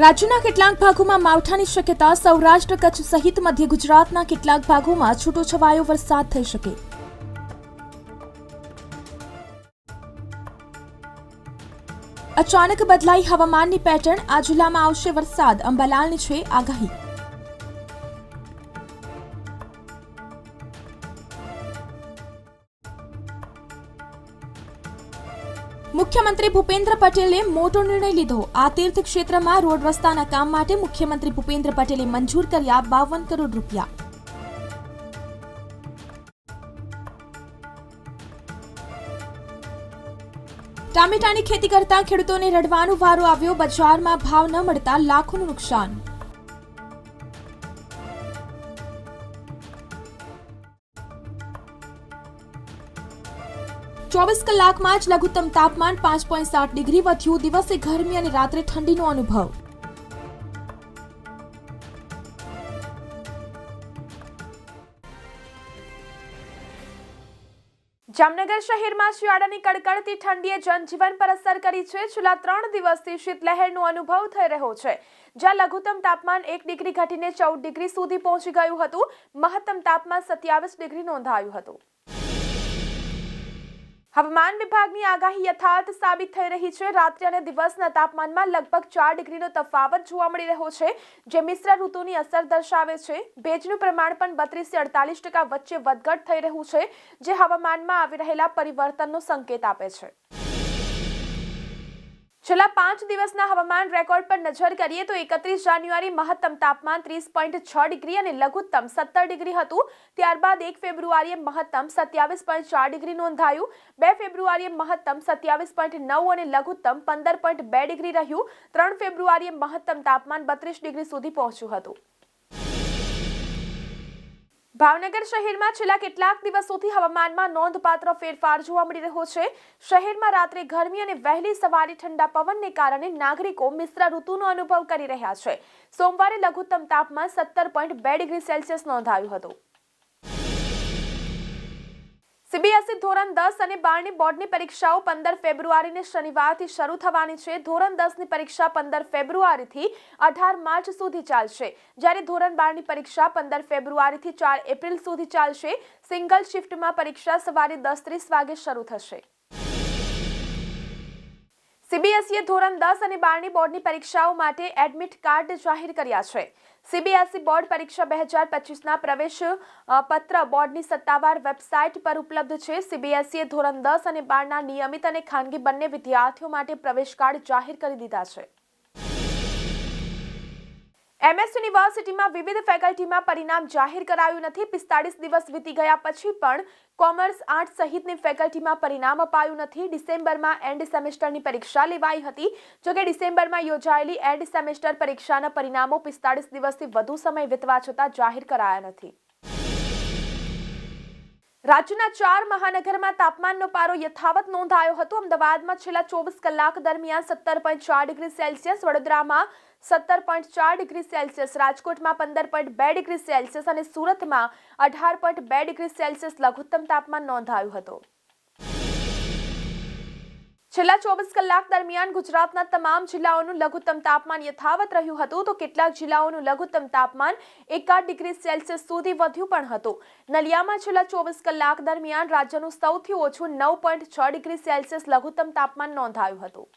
રાજ્યના કેટલાક ભાગોમાં માવઠાની શક્યતા સૌરાષ્ટ્ર કચ્છ સહિત મધ્ય ગુજરાતના કેટલાક ભાગોમાં છૂટોછવાયો વરસાદ થઈ શકે. અચાનક બદલાઈ હવામાનની પેટર્ન આ જિલ્લામાં આવશે વરસાદ. અંબાલાલની છે આગાહી. મુખ્યમંત્રી ભૂપેન્દ્ર પટેલે મોટો નિર્ણય લીધો. આ તીર્થ ક્ષેત્રમાં રોડ રસ્તાના કામ માટે મુખ્યમંત્રી ભૂપેન્દ્ર પટેલે મંજૂર કર્યા બાવન કરોડ રૂપિયા. ટામેટાની ખેતી કરતા ખેડૂતોને રડવાનો વારો આવ્યો. બજારમાં ભાવ ન મળતા લાખોનું નુકસાન. ચોવીસ કલાકમાં જ લઘુત્તમ તાપમાન પાંચ પોઈન્ટ સાત ડિગ્રી વધ્યું. દિવસે ગરમી અને રાત્રે ઠંડીનો અનુભવ. જામનગર શહેરમાં શિયાળાની કડકડતી ઠંડીએ જનજીવન પર અસર કરી છે. છેલ્લા ત્રણ દિવસથી શીતલહેરનો અનુભવ થઈ રહ્યો છે. જ્યાં લઘુત્તમ તાપમાન એક ડિગ્રી ઘટીને ચૌદ ડિગ્રી સુધી પહોંચી ગયું હતું. મહત્તમ તાપમાન સત્યાવીસ ડિગ્રી નોંધાયું હતું. હવામાન વિભાગની આગાહી યથાર્થ સાબિત થઈ રહી છે. રાત્રિ અને દિવસના તાપમાનમાં લગભગ ચાર ડિગ્રીનો તફાવત જોવા મળી રહ્યો છે, જે મિશ્ર ઋતુની અસર દર્શાવે છે. ભેજનું પ્રમાણ પણ બત્રીસથી અડતાલીસ ટકા વચ્ચે વધઘટ થઈ રહ્યું છે, જે હવામાનમાં આવી રહેલા પરિવર્તનનો સંકેત આપે છે. છેલ્લા પાંચ દિવસના હવામાન રેકોર્ડ પર નજર કરીએ તો એકત્રીસ જાન્યુઆરી મહત્તમ તાપમાન ત્રીસ પોઈન્ટ છ ડિગ્રી અને લઘુત્તમ સત્તર ડિગ્રી હતું. ત્યારબાદ એક ફેબ્રુઆરીએ મહત્તમ સત્યાવીસ પોઈન્ટ ચાર ડિગ્રી નોંધાયું. બે ફેબ્રુઆરીએ મહત્તમ સત્યાવીસ પોઈન્ટ નવ અને લઘુત્તમ પંદર પોઈન્ટ બે ડિગ્રી રહ્યું. ત્રણ ફેબ્રુઆરીએ મહત્તમ તાપમાન બત્રીસ ડિગ્રી સુધી પહોંચ્યું હતું. ભાવનગર શહેરમાં છેલ્લા કેટલાક દિવસોથી હવામાનમાં નોંધપાત્ર ફેરફાર જોવા મળી રહ્યો છે. શહેરમાં રાત્રે ગરમી અને વહેલી સવારે ઠંડા પવનને કારણે નાગરિકો મિશ્ર ઋતુનો અનુભવ કરી રહ્યા છે. સોમવારે લઘુત્તમ તાપમાન સત્તર પોઈન્ટ બે ડિગ્રી સેલ્સિયસ નોંધાયું હતું. સીબીએસઈ ધોરણ દસ અને બારની બોર્ડની પરીક્ષાઓ પંદર ફેબ્રુઆરીને શનિવારથી શરૂ થવાની છે. ધોરણ દસની પરીક્ષા પંદર ફેબ્રુઆરીથી અઢાર માર્ચ સુધી ચાલશે. જ્યારે ધોરણ બારની પરીક્ષા પંદર ફેબ્રુઆરીથી ચાર એપ્રિલ સુધી ચાલશે. સિંગલ શિફ્ટમાં પરીક્ષા સવારે દસ ત્રીસ વાગે શરૂ થશે. સીબીએસઈએ ધોરણ દસ અને બારની બોર્ડની પરીક્ષાઓ માટે એડમિટ કાર્ડ જાહેર કર્યા છે. સીબીએસઈ બોર્ડ પરીક્ષા બે હજાર પચીસના પ્રવેશ પત્ર બોર્ડની સત્તાવાર વેબસાઇટ પર ઉપલબ્ધ છે. સીબીએસઈએ ધોરણ દસ અને બારના નિયમિત અને ખાનગી બંને વિદ્યાર્થીઓ માટે પ્રવેશ કાર્ડ જાહેર કરી દીધા છે. એમએસ યુનિવર્સિટીમાં વિવિધ ફેકલ્ટીમાં પરિણામ જાહેર કરાયું નથી. પિસ્તાળીસ દિવસ વીતી ગયા પછી પણ કોમર્સ આર્ટ સહિતની ફેકલ્ટીમાં પરિણામ અપાયું નથી. ડિસેમ્બરમાં એન્ડ સેમેસ્ટરની પરીક્ષા લેવાઈ હતી. જોકે ડિસેમ્બરમાં યોજાયેલી એન્ડ સેમેસ્ટર પરીક્ષાના પરિણામો પિસ્તાળીસ દિવસથી વધુ સમય વીતવા છતાં જાહેર કરાયા નથી. રાજ્યના ચાર મહાનગરમાં તાપમાનનો પારો યથાવત નોંધાયો હતો. અમદાવાદમાં છેલ્લા ચોવીસ કલાક દરમિયાન સત્તર પોઈન્ટ ચાર ડિગ્રી સેલ્સિયસ, વડોદરામાં સત્તર પોઈન્ટ ચાર ડિગ્રી સેલ્સિયસ, રાજકોટમાં પંદર પોઈન્ટ બે ડિગ્રી સેલ્સિયસ અને સુરતમાં અઢાર પોઈન્ટ બે ડિગ્રી સેલ્સિયસ લઘુત્તમ તાપમાન નોંધાયું હતું. છેલ્લા ચોવીસ કલાક દરમિયાન ગુજરાતના તમામ જિલ્લાઓનું લઘુત્તમ તાપમાન યથાવત રહ્યું હતું તો કેટલાક જિલ્લાઓનું લઘુત્તમ તાપમાન એકાદ ડિગ્રી સેલ્સિયસ સુધી વધ્યું પણ હતું. નલિયામાં છેલ્લા ચોવીસ કલાક દરમિયાન રાજ્યનું સૌથી ઓછું નવ પોઈન્ટ છ ડિગ્રી સેલ્સિયસ લઘુત્તમ તાપમાન નોંધાયું હતું.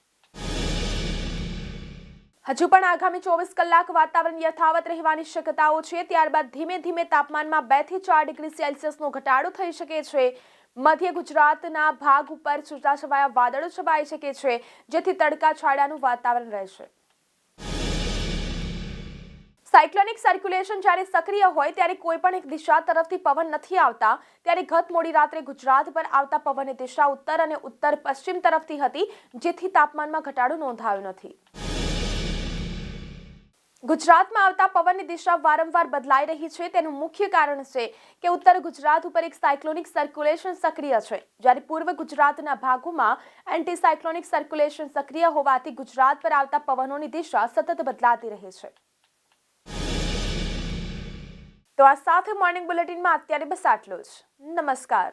હજુ પણ આગામી ચોવીસ કલાક વાતાવરણ યથાવત રહેવાની શક્યતાઓ છે, ત્યારબાદ ધીમે ધીમે તાપમાનમાં બેથી ચાર ડિગ્રી સેલ્સિયસનો ઘટાડો થઈ શકે છે. મધ્ય ગુજરાતના ભાગ ઉપર છૂટાછવાયા વાદળો છવાઈ શકે છે? જેથી તડકા છાડાનું વાતાવરણ રહેશે. સાયક્લોનિક સર્ક્યુલેશન જ્યારે સક્રિય હોય ત્યારે કોઈ પણ એક દિશા તરફથી પવન નથી આવતા. ત્યારે ગત મોડી રાત્રે ગુજરાત પર આવતા પવનની દિશા ઉત્તર અને ઉત્તર પશ્ચિમ તરફથી હતી, જેથી તાપમાનમાં ઘટાડો નોંધાયો નથી. ગુજરાતમાં આવતા પવનની દિશા વારંવાર બદલાઈ રહી છે. તેનું મુખ્ય કારણ છે કે ઉત્તર ગુજરાત ઉપર એક સાયક્લોનિક સર્ક્યુલેશન સક્રિય છે. જ્યારે પૂર્વ ગુજરાતના ભાગોમાં એન્ટી સાયક્લોનિક સર્ક્યુલેશન સક્રિય હોવાથી ગુજરાત પર આવતા પવનોની દિશા સતત બદલાતી રહે છે. તો આ સાથે મોર્નિંગ બુલેટિનમાં અત્યારે બસ આટલું જ. નમસ્કાર.